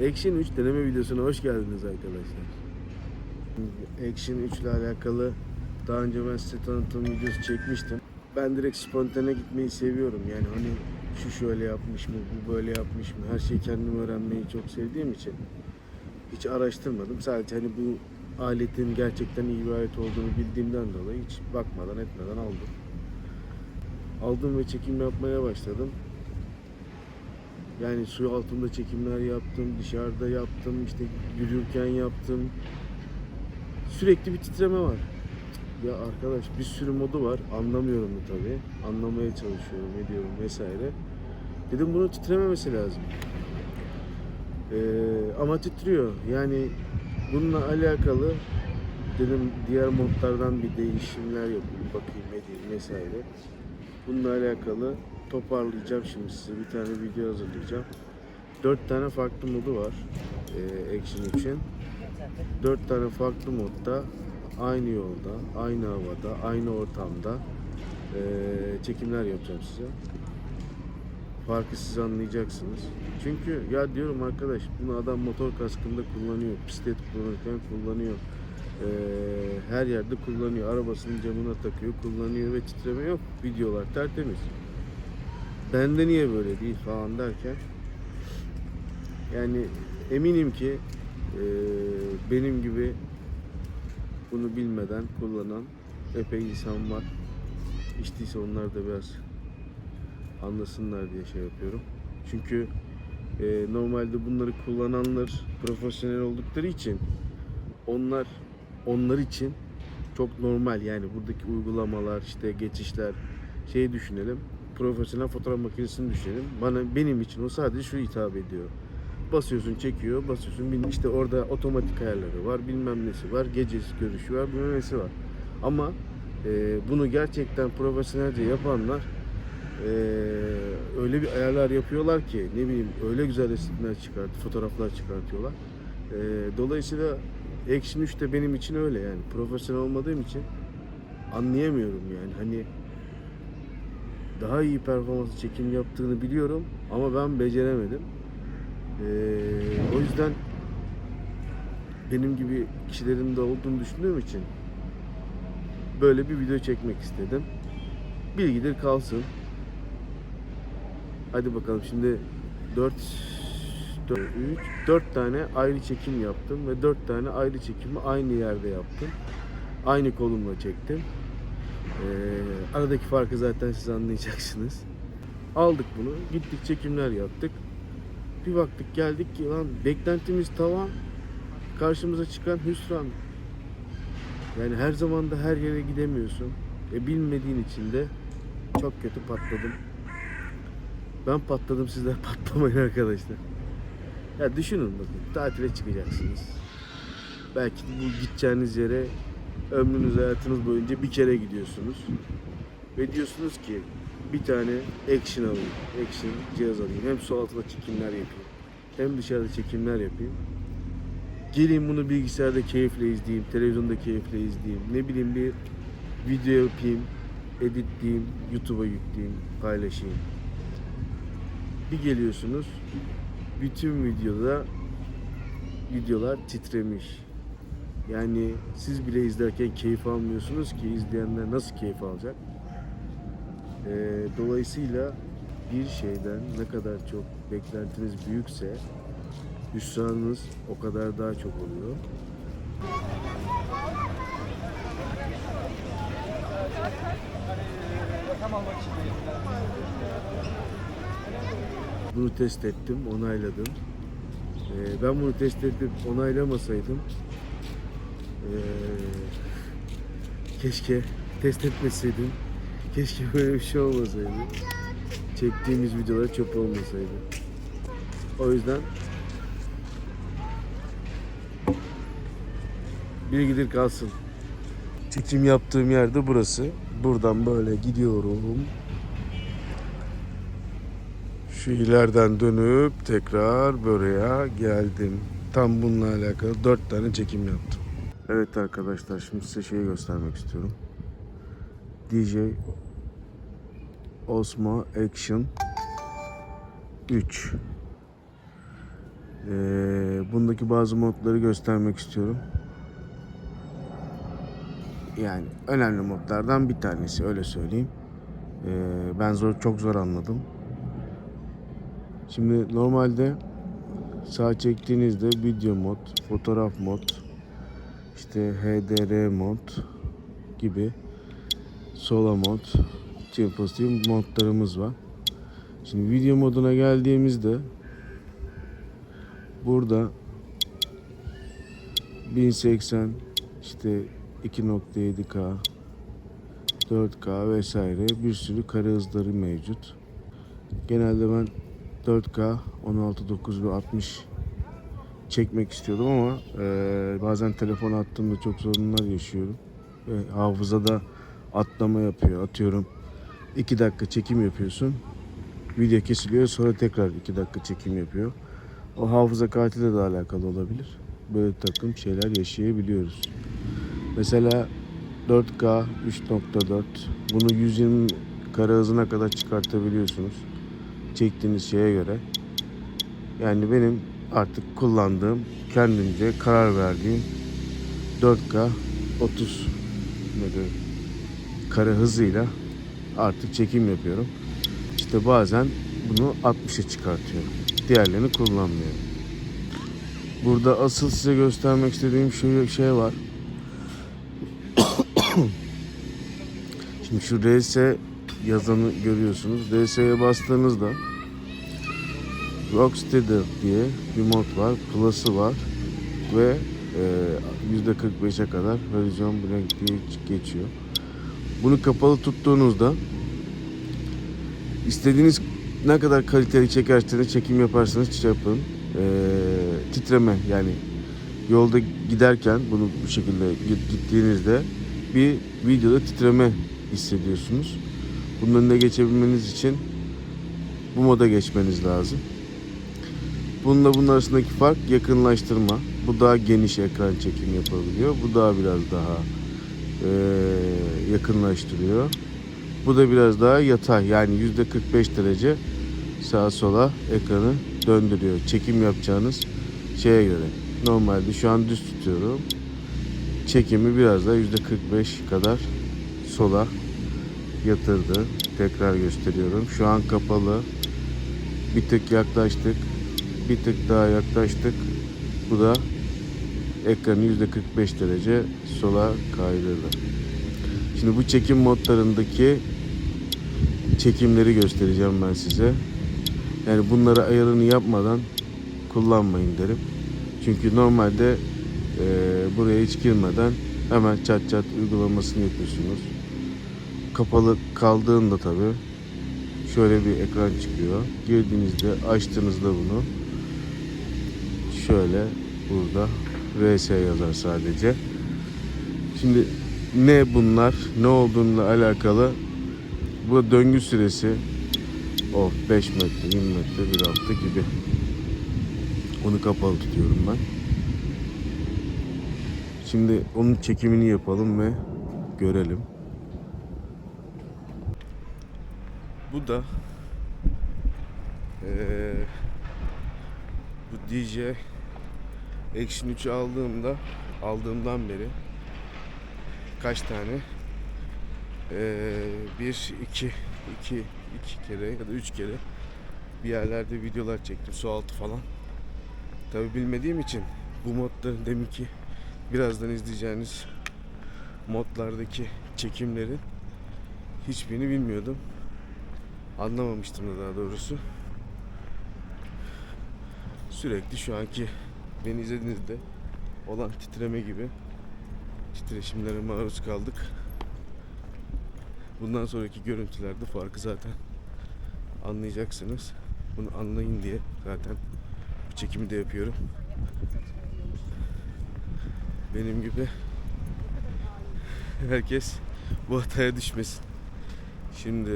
Action 3 deneme videosuna hoş geldiniz arkadaşlar. Action 3 ile alakalı daha önce ben size tanıtım videosu çekmiştim. Ben direkt spontane gitmeyi seviyorum. Yani hani şu şöyle yapmış mı, bu böyle yapmış mı, her şeyi kendim öğrenmeyi çok sevdiğim için hiç araştırmadım. Sadece hani bu aletin gerçekten iyi bir alet olduğunu bildiğimden dolayı hiç bakmadan etmeden aldım. Aldım ve çekim yapmaya başladım. Yani su altında çekimler yaptım, dışarıda yaptım, işte yürürken yaptım. Sürekli bir titreme var. Ya arkadaş bir sürü modu var. Anlamıyorum da tabii. Anlamaya çalışıyorum, ediyorum vesaire. Dedim bunun titrememesi lazım. Ee, ama titriyor. Yani bununla alakalı dedim diğer modlardan bir değişimler yapayım, bakayım, edeyim vesaire. Bununla alakalı toparlayacağım şimdi size bir tane video hazırlayacağım. Dört tane farklı modu var e, Action için. Dört tane farklı modda aynı yolda, aynı havada, aynı ortamda e, çekimler yapacağım size. Farkı siz anlayacaksınız. Çünkü ya diyorum arkadaş bunu adam motor kaskında kullanıyor, bisiklet kullanırken kullanıyor. E, her yerde kullanıyor. Arabasının camına takıyor, kullanıyor ve titreme yok. Videolar tertemiz. Bende niye böyle değil falan derken yani eminim ki e, benim gibi bunu bilmeden kullanan epey insan var. İşte ise onlar da biraz anlasınlar diye şey yapıyorum. Çünkü e, normalde bunları kullananlar profesyonel oldukları için onlar onlar için çok normal. Yani buradaki uygulamalar işte geçişler şey düşünelim. Profesyonel fotoğraf makinesini düşünelim. Bana benim için o sadece şu hitap ediyor. Basıyorsun çekiyor basıyorsun bin işte orada otomatik ayarları var bilmem nesi var gecesi görüşü var bilmem nesi var. Ama e, bunu gerçekten profesyonelce yapanlar e, öyle bir ayarlar yapıyorlar ki ne bileyim öyle güzel resimler çıkart fotoğraflar çıkartıyorlar. E, dolayısıyla Action 3 de benim için öyle yani profesyonel olmadığım için anlayamıyorum yani hani daha iyi performans çekim yaptığını biliyorum ama ben beceremedim. Ee, o yüzden benim gibi kişilerin de olduğunu düşündüğüm için böyle bir video çekmek istedim. Bilgidir kalsın. Hadi bakalım şimdi 4 4 3 4 tane ayrı çekim yaptım ve 4 tane ayrı çekimi aynı yerde yaptım. Aynı kolumla çektim. Ee, aradaki farkı zaten siz anlayacaksınız. Aldık bunu, gittik çekimler yaptık. Bir baktık geldik ki lan beklentimiz tavan, karşımıza çıkan hüsran. Yani her zaman da her yere gidemiyorsun. E bilmediğin için de çok kötü patladım. Ben patladım sizler patlamayın arkadaşlar. Ya düşünün bakın tatile çıkacaksınız. Belki bu gideceğiniz yere ömrünüz hayatınız boyunca bir kere gidiyorsunuz. Ve diyorsunuz ki bir tane action alayım. Action cihaz alayım. Hem su altında çekimler yapayım. Hem dışarıda çekimler yapayım. Geleyim bunu bilgisayarda keyifle izleyeyim. Televizyonda keyifle izleyeyim. Ne bileyim bir video yapayım. Editleyeyim. YouTube'a yükleyeyim. Paylaşayım. Bir geliyorsunuz. Bütün videoda videolar titremiş. Yani siz bile izlerken keyif almıyorsunuz ki izleyenler nasıl keyif alacak? Ee, dolayısıyla bir şeyden ne kadar çok beklentiniz büyükse hüsranınız o kadar daha çok oluyor. Bunu test ettim, onayladım. Ee, ben bunu test edip onaylamasaydım ee, keşke test etmeseydim. Keşke böyle bir şey olmasaydı. Çektiğimiz videolar çöp olmasaydı. O yüzden bilgidir kalsın. Çekim yaptığım yerde burası. Buradan böyle gidiyorum. Şu ileriden dönüp tekrar buraya geldim. Tam bununla alakalı dört tane çekim yaptım. Evet arkadaşlar şimdi size şeyi göstermek istiyorum. DJ Osmo Action 3 Ee, bundaki bazı modları göstermek istiyorum. Yani önemli modlardan bir tanesi öyle söyleyeyim. Ee, ben zor çok zor anladım. Şimdi normalde sağ çektiğinizde video mod, fotoğraf mod, işte HDR mod gibi sola mod, pozitif modlarımız var. Şimdi video moduna geldiğimizde burada 1080 işte 2.7K 4K vesaire bir sürü kare hızları mevcut. Genelde ben 4K 16.9 ve 60 çekmek istiyordum ama eee, bazen telefon attığımda çok sorunlar yaşıyorum. Ve hafızada atlama yapıyor. Atıyorum 2 dakika çekim yapıyorsun. Video kesiliyor sonra tekrar 2 dakika çekim yapıyor. O hafıza kartıyla da alakalı olabilir. Böyle takım şeyler yaşayabiliyoruz. Mesela 4K 3.4 bunu 120 kare hızına kadar çıkartabiliyorsunuz. Çektiğiniz şeye göre. Yani benim artık kullandığım, kendimce karar verdiğim 4K 30 nedir? kare hızıyla artık çekim yapıyorum. İşte bazen bunu 60'a çıkartıyorum. Diğerlerini kullanmıyorum. Burada asıl size göstermek istediğim şu şey var. Şimdi şu RS yazanı görüyorsunuz. RS'ye bastığınızda Rocksteady diye bir mod var. Plus'ı var. Ve e, %45'e kadar Horizon Blank diye geçiyor. Bunu kapalı tuttuğunuzda istediğiniz ne kadar kaliteli çekerseniz çekim yaparsanız şey yapın. E, titreme yani yolda giderken bunu bu şekilde git- gittiğinizde bir videoda titreme hissediyorsunuz. Bunun önüne geçebilmeniz için bu moda geçmeniz lazım. Bununla bunun arasındaki fark yakınlaştırma. Bu daha geniş ekran çekim yapabiliyor. Bu daha biraz daha eee, yakınlaştırıyor. Bu da biraz daha yatay yani %45 derece sağa sola ekranı döndürüyor. Çekim yapacağınız şeye göre. Normalde şu an düz tutuyorum. Çekimi biraz daha %45 kadar sola yatırdı. Tekrar gösteriyorum. Şu an kapalı. Bir tık yaklaştık. Bir tık daha yaklaştık. Bu da ekranı %45 derece sola kaydırdı. Şimdi bu çekim modlarındaki çekimleri göstereceğim ben size. Yani bunları ayarını yapmadan kullanmayın derim. Çünkü normalde e, buraya hiç girmeden hemen çat çat uygulamasını yapıyorsunuz. Kapalı kaldığında tabi şöyle bir ekran çıkıyor. Girdiğinizde açtığınızda bunu şöyle burada RS yazar sadece. Şimdi ne bunlar, ne olduğunla alakalı bu döngü süresi o 5 metre, 20 metre bir hafta gibi. Onu kapalı tutuyorum ben. Şimdi onun çekimini yapalım ve görelim. Bu da eee, bu DJ Action 3'ü aldığımda aldığımdan beri kaç tane Eee, bir iki iki iki kere ya da üç kere bir yerlerde videolar çektim su altı falan. Tabi bilmediğim için bu modların demin ki birazdan izleyeceğiniz modlardaki çekimlerin hiçbirini bilmiyordum anlamamıştım da daha doğrusu sürekli şu anki beni izlediğinizde olan titreme gibi titreşimlere maruz kaldık. Bundan sonraki görüntülerde farkı zaten anlayacaksınız. Bunu anlayın diye zaten bu çekimi de yapıyorum. Benim gibi herkes bu hataya düşmesin. Şimdi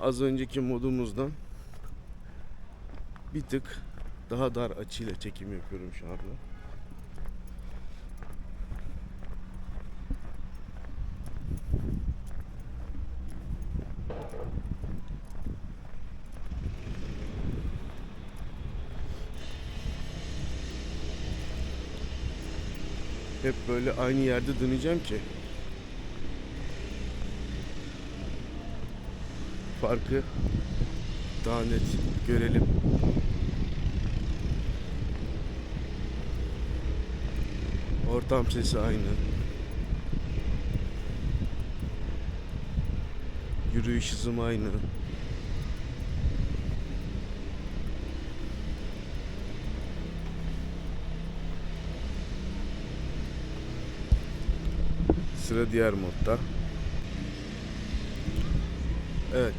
az önceki modumuzdan bir tık daha dar açıyla çekim yapıyorum şu anda. Hep böyle aynı yerde döneceğim ki farkı daha net görelim. Ortam sesi aynı. Yürüyüş hızım aynı. Sıra diğer modda. Evet.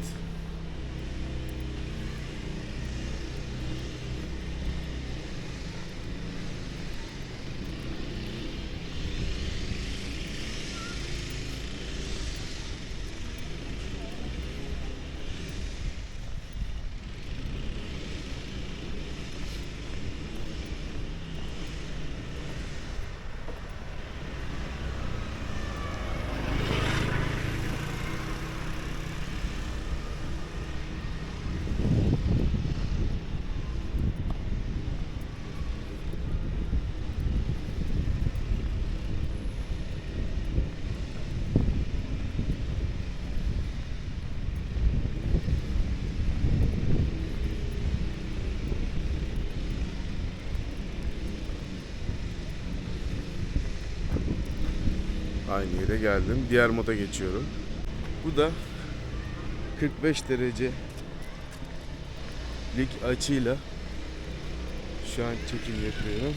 Aynı yere geldim. Diğer moda geçiyorum. Bu da 45 derece lik açıyla şu an çekim yapıyorum.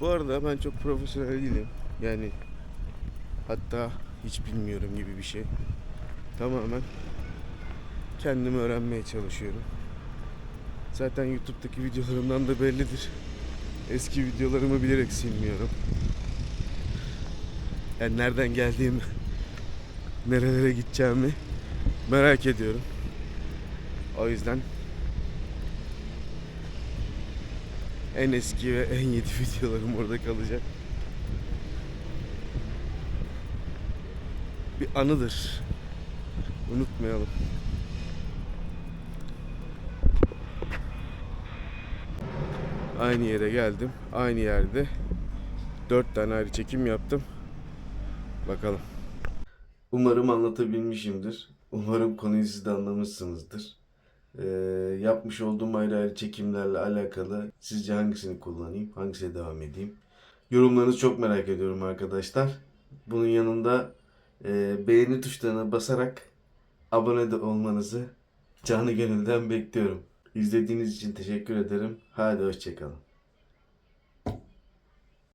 Bu arada ben çok profesyonel değilim. Yani hatta hiç bilmiyorum gibi bir şey. Tamamen kendimi öğrenmeye çalışıyorum. Zaten YouTube'daki videolarımdan da bellidir. Eski videolarımı bilerek silmiyorum. Yani nereden geldiğimi, nerelere gideceğimi merak ediyorum. O yüzden en eski ve en yedi videolarım orada kalacak. Bir anıdır. Unutmayalım. Aynı yere geldim. Aynı yerde dört tane ayrı çekim yaptım. Bakalım. Umarım anlatabilmişimdir. Umarım konuyu siz de anlamışsınızdır. Ee, yapmış olduğum ayrı ayrı çekimlerle alakalı sizce hangisini kullanayım, hangisine devam edeyim? Yorumlarınızı çok merak ediyorum arkadaşlar. Bunun yanında e, beğeni tuşlarına basarak abone de olmanızı canı gönülden bekliyorum. İzlediğiniz için teşekkür ederim. Hadi hoşçakalın.